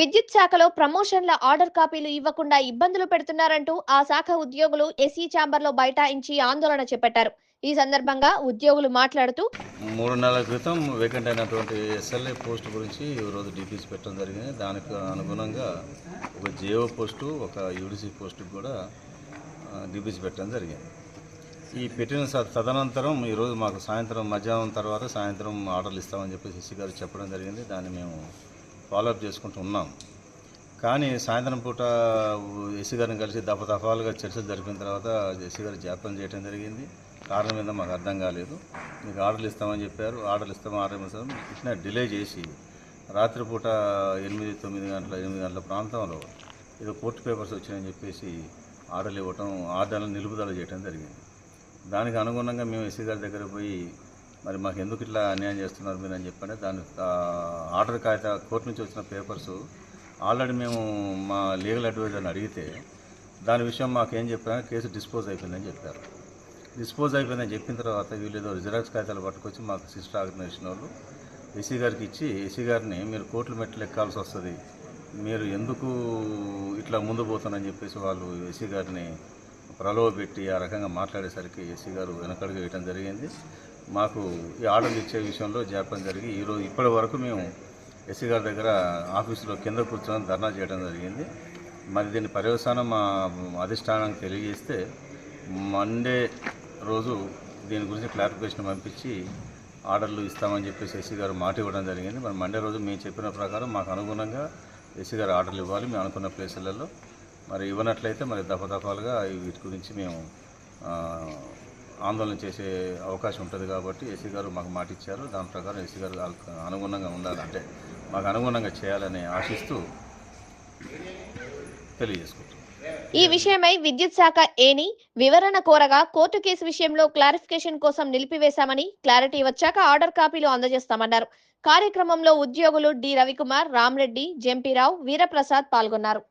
విద్యుత్ శాఖలో ప్రమోషన్ల ఆర్డర్ కాపీలు ఇవ్వకుండా ఇబ్బందులు పెడుతున్నారంటూ ఆ శాఖ ఉద్యోగులు ఎస్సీ ఛాంబర్లో బైఠాయించి ఆందోళన చేపట్టారు. ఈ సందర్భంగా ఉద్యోగులు మాట్లాడుతూ మూడు నెలల క్రితం వేకెంట్ అయినటువంటి ఎస్ఎల్ఏ పోస్ట్ గురించి ఈరోజు డిపిసి పెట్టడం జరిగింది. దానికి అనుగుణంగా ఒక జేఓ పోస్టు ఒక యూడిసి పోస్టు కూడా డిపిసి పెట్టడం జరిగింది. ఈ పెట్టిన స- తదనంతరం ఈరోజు మాకు సాయంత్రం మధ్యాహ్నం తర్వాత సాయంత్రం ఆర్డర్లు ఇస్తామని చెప్పేసి ఎస్సీ గారు చెప్పడం జరిగింది. దాన్ని మేము ఫాలోఅప్ చేసుకుంటూ ఉన్నాం. కానీ సాయంత్రం పూట ఎస్సీ గారిని కలిసి దఫ దఫాలుగా చర్చలు జరిపిన తర్వాత ఎస్సీ గారు జాప్యం చేయడం జరిగింది. కారణం మీద మాకు అర్థం కాలేదు. మీకు ఆర్డర్లు ఇస్తామని చెప్పారు. ఆర్డర్లు ఇస్తాం ఆర్డర్ ఇస్తాం ఇట్లా డిలే చేసి రాత్రిపూట ఎనిమిది తొమ్మిది గంటల ఎనిమిది గంటల ప్రాంతంలో ఏదో కోర్టు పేపర్స్ వచ్చాయని చెప్పేసి ఆర్డర్లు ఇవ్వటం ఆర్డర్లను నిలుపుదల చేయడం జరిగింది. దానికి అనుగుణంగా మేము ఎస్సీ గారి దగ్గర పోయి మరి మాకు ఎందుకు ఇట్లా అన్యాయం చేస్తున్నారు మీరు అని చెప్పండి దాని ఆర్డర్ కాగిత కోర్టు నుంచి వచ్చిన పేపర్స్ ఆల్రెడీ మేము మా లీగల్ అడ్వైజర్ని అడిగితే దాని విషయం మాకు ఏం చెప్పారు కేసు డిస్పోజ్ అయిపోయిందని చెప్పారు. డిస్పోజ్ అయిపోయిందని చెప్పిన తర్వాత వీళ్ళు ఏదో జిరాక్స్ కాగితాలు పట్టుకొచ్చి మాకు సిస్టర్ ఆర్గనైజేషన్ వాళ్ళు ఎస్సీ గారికి ఇచ్చి ఎస్సీ గారిని మీరు కోర్టులు మెట్లు ఎక్కాల్సి వస్తుంది మీరు ఎందుకు ఇట్లా ముందు పోతానని చెప్పేసి వాళ్ళు ఎస్సీ గారిని ప్రలోభపెట్టి ఆ రకంగా మాట్లాడేసరికి ఎస్సీ గారు వెనకడుగు వేయడం జరిగింది. మాకు ఈ ఆర్డర్లు ఇచ్చే విషయంలో జాప్యం జరిగి ఈరోజు ఇప్పటి వరకు మేము ఎస్సీ గారి దగ్గర ఆఫీసులో కింద కూర్చొని ధర్నా చేయడం జరిగింది. మరి దీని పర్యవసానం మా అధిష్టానానికి తెలియజేస్తే మండే రోజు దీని గురించి క్లారిఫికేషన్ పంపించి ఆర్డర్లు ఇస్తామని చెప్పేసి ఎస్సీ గారు మాట ఇవ్వడం జరిగింది. మరి మండే రోజు మేము చెప్పిన ప్రకారం మాకు అనుగుణంగా ఎస్సీ గారు ఆర్డర్లు ఇవ్వాలి. మేము అనుకున్న ప్లేసులలో మరి ఇవ్వనట్లయితే మరి దఫదఫాలుగా వీటి గురించి మేము ఆందోళన చేసే అవకాశం ఉంటుంది కాబట్టి ఎస్సీ గారు మాకు మాట ఇచ్చారు దాని ప్రకారం ఎస్సీ గారు అనుగుణంగా ఉండాలంటే మాకు అనుగుణంగా చేయాలని ఆశిస్తూ తెలియజేసుకుంటున్నాం. ఈ విషయమై విద్యుత్ శాఖ ఏని వివరణ కోరగా కోర్టు కేసు విషయంలో క్లారిఫికేషన్ కోసం నిలిపివేశామని క్లారిటీ వచ్చాక ఆర్డర్ కాపీలు అందజేస్తామన్నారు. కార్యక్రమంలో ఉద్యోగులు డి. రవికుమార్ రామ్రెడ్డి జంపీరావు వీరప్రసాద్ పాల్గొన్నారు.